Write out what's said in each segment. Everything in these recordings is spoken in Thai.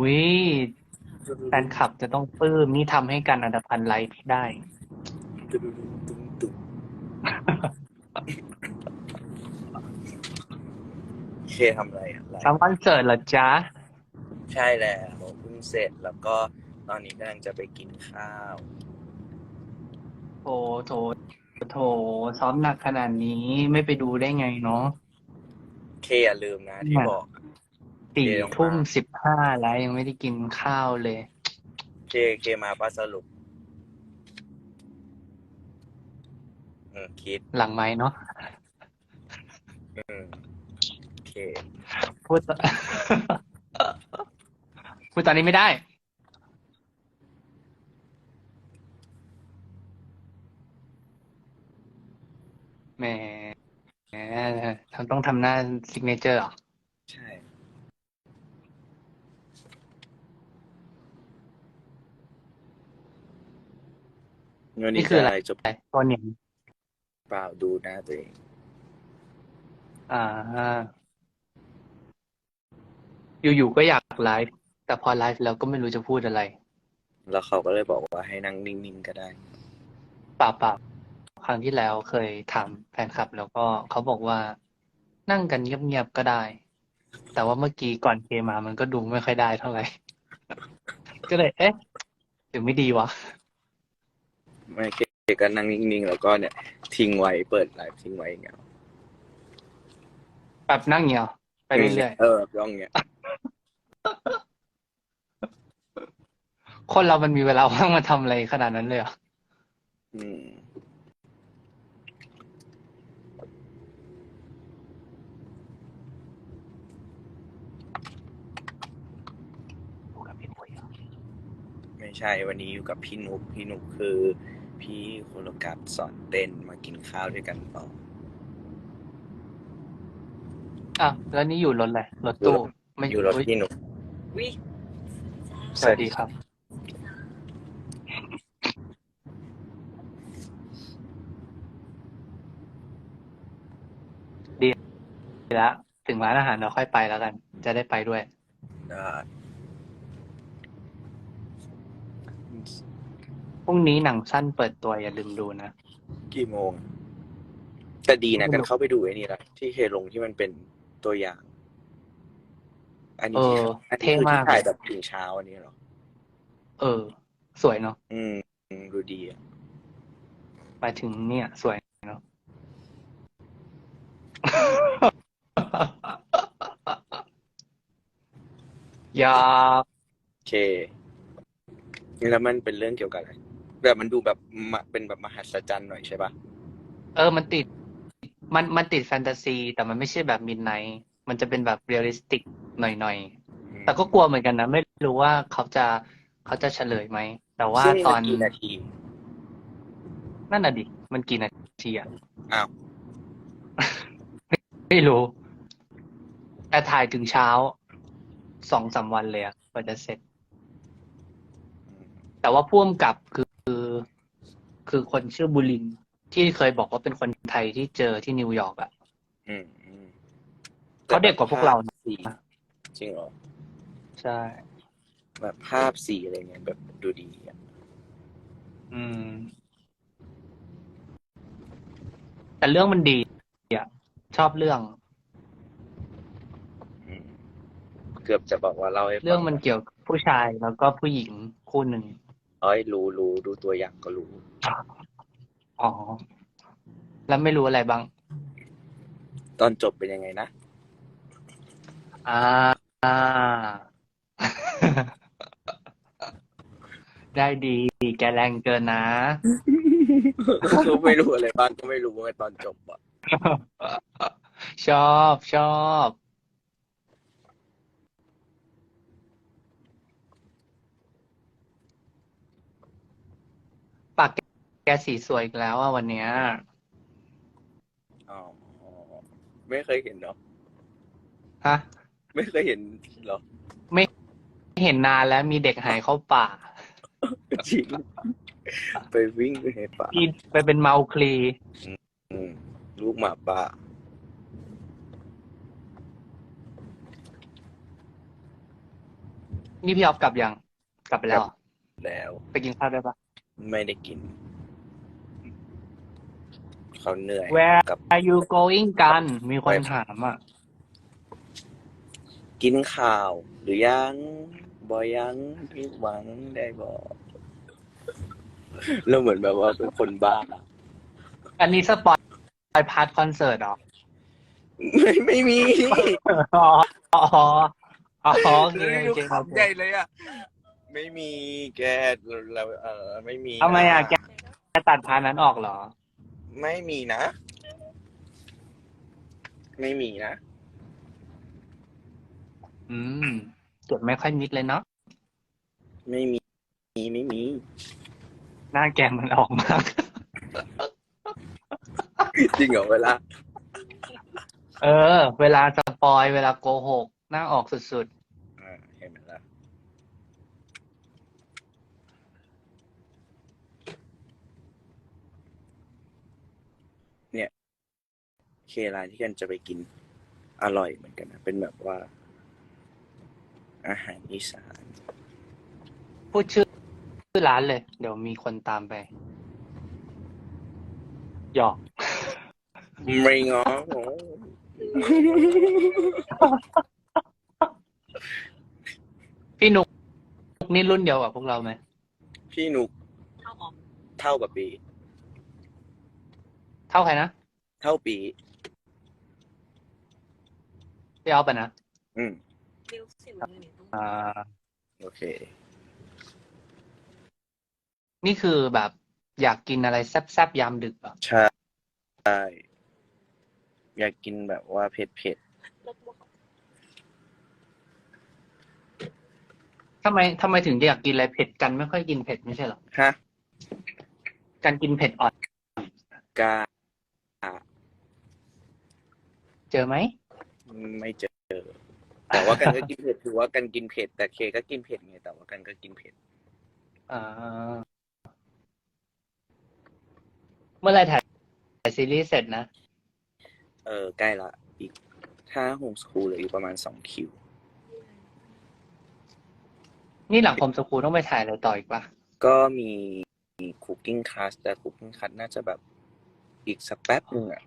อุ้ยแฟนคลับจะต้องปลื้มนี่ทำให้การอันดพันธ์ไลฟ์ได้ ตึ้งตึ้งตึ้งเคทำอะไรอะไรทำคอนเสิร์ตเหรอจ๊ะ ใช่แล้วเพิ่งเสร็จแล้วก็ตอนนี้กำลังจะไปกินข้าว โถโถโถซ้อมหนักขนาดนี้ไม่ไปดูได้ไงเนาะเคอย่าลืมนะที่บอก สี่เดี๋ยวมาทุ่มสิบห้าแล้วยังไม่ได้กินข้าวเลยเคเคมาป้าสรุป อืมคิด หลังไม้เนาะอืมโอเค พูดพูดตอนนี้ไม่ได้ แหมแหมทำต้องทำหน้าซิกเนเจอร์เหรอ ใช่ วันนี่นี้คืออะไรจบตัวเหนียงเปล่าดูหน้าตัวเอง อ่า อยู่ๆก็อยากไลฟ์แต่พอไลฟ์แล้วก็ไม่รู้จะพูดอะไรแล้วเขาก็เลยบอกว่าให้นั่งนิ่งๆก็ได้เปล่าเปล่าครั้งที่แล้วเคยถามแฟนคลับ แล้วก็เขาบอกว่า นั่งกันเงียบๆก็ได้ แต่ว่าเมื่อกี้ก่อนเคมามันก็ดูไม่ค่อยได้เท่าไหร่ ก็เลย เอ๊ะหรือไม่ดีวะ ไม่เกก็นั่งนิ่งๆ แล้วก็เนี่ย ทิ้งไว้เปิดไลฟ์ทิ้งไว้อย่างเงี้ยแบบนั่งเงียวไปเรื่อยเออย่องเงี้ยๆคนเรามันมีเวลาว่างมาทำอะไรขนาดนั้นเลยเหรออืมพูดกับพี่คุยเหรอไม่ใช่วันนี้อยู่กับพี่นุกพี่นุกคือ พี่โคโลกัสสอนเต้นมากินข้าวด้วยกันต่ออะแล้วนี่อยู่รถอะไรรถตู้ไม่อยู่รถอุ๊พี่นุกสวัสดีครับ ดีแล้ว ถึงร้านอาหารเราค่อยไปแล้วกัน จะได้ไปด้วย ได้ รุ่งนี้หนังสั้นเปิดตัวอย่าลืมดูนะ กี่โมง แต่ดีนะไม่รู้กันเข้าไปดูไอ้นี่ละที่เคลงที่มันเป็นตัวอย่าง อันนี้เอที่ออันนี้เท่คือมาที่กถ่ายเลยแบบถึงเช้าอันนี้เหรอ เออ สวยเนาะอืมอืมดูดีอะไปถึงเนี่ย สวยเนาะ อยากโอเคแล้วมันเป็นเรื่องเกี่ยวกับอะไร แบบมันดูแบบมาเป็นแบบมหัศจรรย์หน่อยใช่ปะเออ มันติด มันมันติดแฟนตาซี แต่มันไม่ใช่แบบมิดไนท์มันจะเป็นแบบเรียลลิสติกหน่อยๆ แต่ก็กลัวเหมือนกันนะ ไม่รู้ว่าเขาจะเขาจะเฉลยไหม แต่ว่าซึ่งตมัอนกี่นาที นั่นน่ะดิ มันกี่นาทีอะอ้าว ไม่รู้ แต่ถ่ายถึงเช้าสองสามวันเลยอะกว่าจะเสร็จ แต่ว่าพ่วงกับคือ คือคนชื่อบุรินทร์ที่เคยบอกว่าเป็นคนไทยที่เจอที่นิวยอร์กอะอืมอืมเขาเด็กกว่าพวกเรานะสีจริงเหรอ ใช่ แบบภาพสีอะไรเงี้ยแบบดูดีอะอืม แต่เรื่องมันดีอะชอบเรื่องอืมเกือบจะบอกว่าเล่าให้ฟัเรื่องมันเกี่ยวกับผู้ชายแล้วก็ผู้หญิงคู่หนึ่ง เอ้ยรู้รู้ดูตัวอย่างก็รู้ อ๋อ แล้วไม่รู้อะไรบ้าง ตอนจบเป็นยังไงนะ อ่าอ่า ได้ดีแกแรงเกินนะ ก็ไม่รู้อะไรบ้างก็ไม่รู้ว่าตอนจบอะชอบชอบ ปาก แกสีสวยอีกแล้วอะวันเนี้ย อ๋อไม่เคยเห็นเนาะฮะ ไม่เคยเห็นเหรอเห็นนานแล้วมีเด็กหายเข้าป่า จริงไปวิ่งในป่าที่ไปเป็นเมาคลี อืมลูกหมาป่านี่พี่ออฟกลับยัง กลับไปแล้วเหรอแล้ว ไปกินข้าวได้ปะไม่ได้กิน เขาเหนื่อย Where กับ are you going กัน มีคนถามอะ กินข้าว หรือยังบอยังพี่หวังได้บอกแล้วเหมือนแบบว่าเป็นคนบ้า อันนี้สปอยไปพาร์ทคอนเสิร์ตเหรอไม่ไม่มีอ๋ออ๋ออ๋อโอเคเลยโอดูเคโอขำเคใหญ่เลยอะ ไม่มีแกเราเออไม่มีทำไมอะนแกจะตัดพาร์ทนั้นออกเหรอ ไม่มีนะ ไม่มีนะ อืมจดไม่ค่อยมิดเลยเนาะไม่มี ไม่มี หน้าแกมันออกมาก จริงเหรอเวลา เออ เวลาสปอยเวลาโกหก หน้าออกสุดอ่าเห็นไหมล่ะเนี่ย เคลาที่กันจะไปกินอร่อยเหมือนกันนะ เป็นแบบว่า อาหารอีสานๆพูดชื่อชื่อร้านเลย เดี๋ยวมีคนตามไปหยอกไม่ง้อโอ้พี่นุกนี่รุ่นเดียวกับพวกเราไหมพี่นุกเข้าออกเท่ากับปี เท่าใครนะ เท่าปี พี่เอาไปนะอืมมิวสิกเลยเนี่ยต้องอ่าโอเค นี่คือแบบอยากกินอะไรแซ่บๆยามดึกเหรอะใช่ใช่อยากกินแบบว่าเผ็ดเผ็ดรถบวกทำไมทำไมถึงอยากกินอะไรเผ็ดกันไม่ค่อยกินเผ็ดไม่ใช่เหรอๆฮะการกินเผ็ดอ่อน กาเจอไหม ไม่เจอ แต่ว่ากันก็กินเผ็ดถือว่ากันกินเผ็ดแต่เคก็กินเผ็ดไงแต่ว่ากันก็กินเผ็ดอ่าเมื่อไหรถ่ายถ่ายซีรีส์เสร็จนะ เออใกล้ละอีกถ้าโฮมสคูลเหลืออีกประมาณสองคิว นี่หลังคมสกูลต้องไปถ่ายอะไรต่ออีกปะก็มีคุกกิ้งคลาสแต่คุกกิ้งคลาสน่าจะแบบอีกสักแป๊บหนึ่งอะ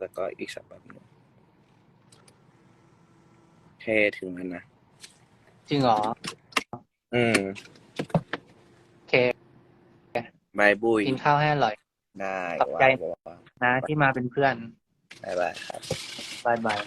แล้วก็อีกสักแป๊บหนึ่ง เทถึงแล้วนะ จริงเหรอ อืมโอเค บายบุยกินข้าวให้อร่อย ได้ขอบใจ ว่าว่านะที่มาเป็นเพื่อน บายบายครับ บายบาย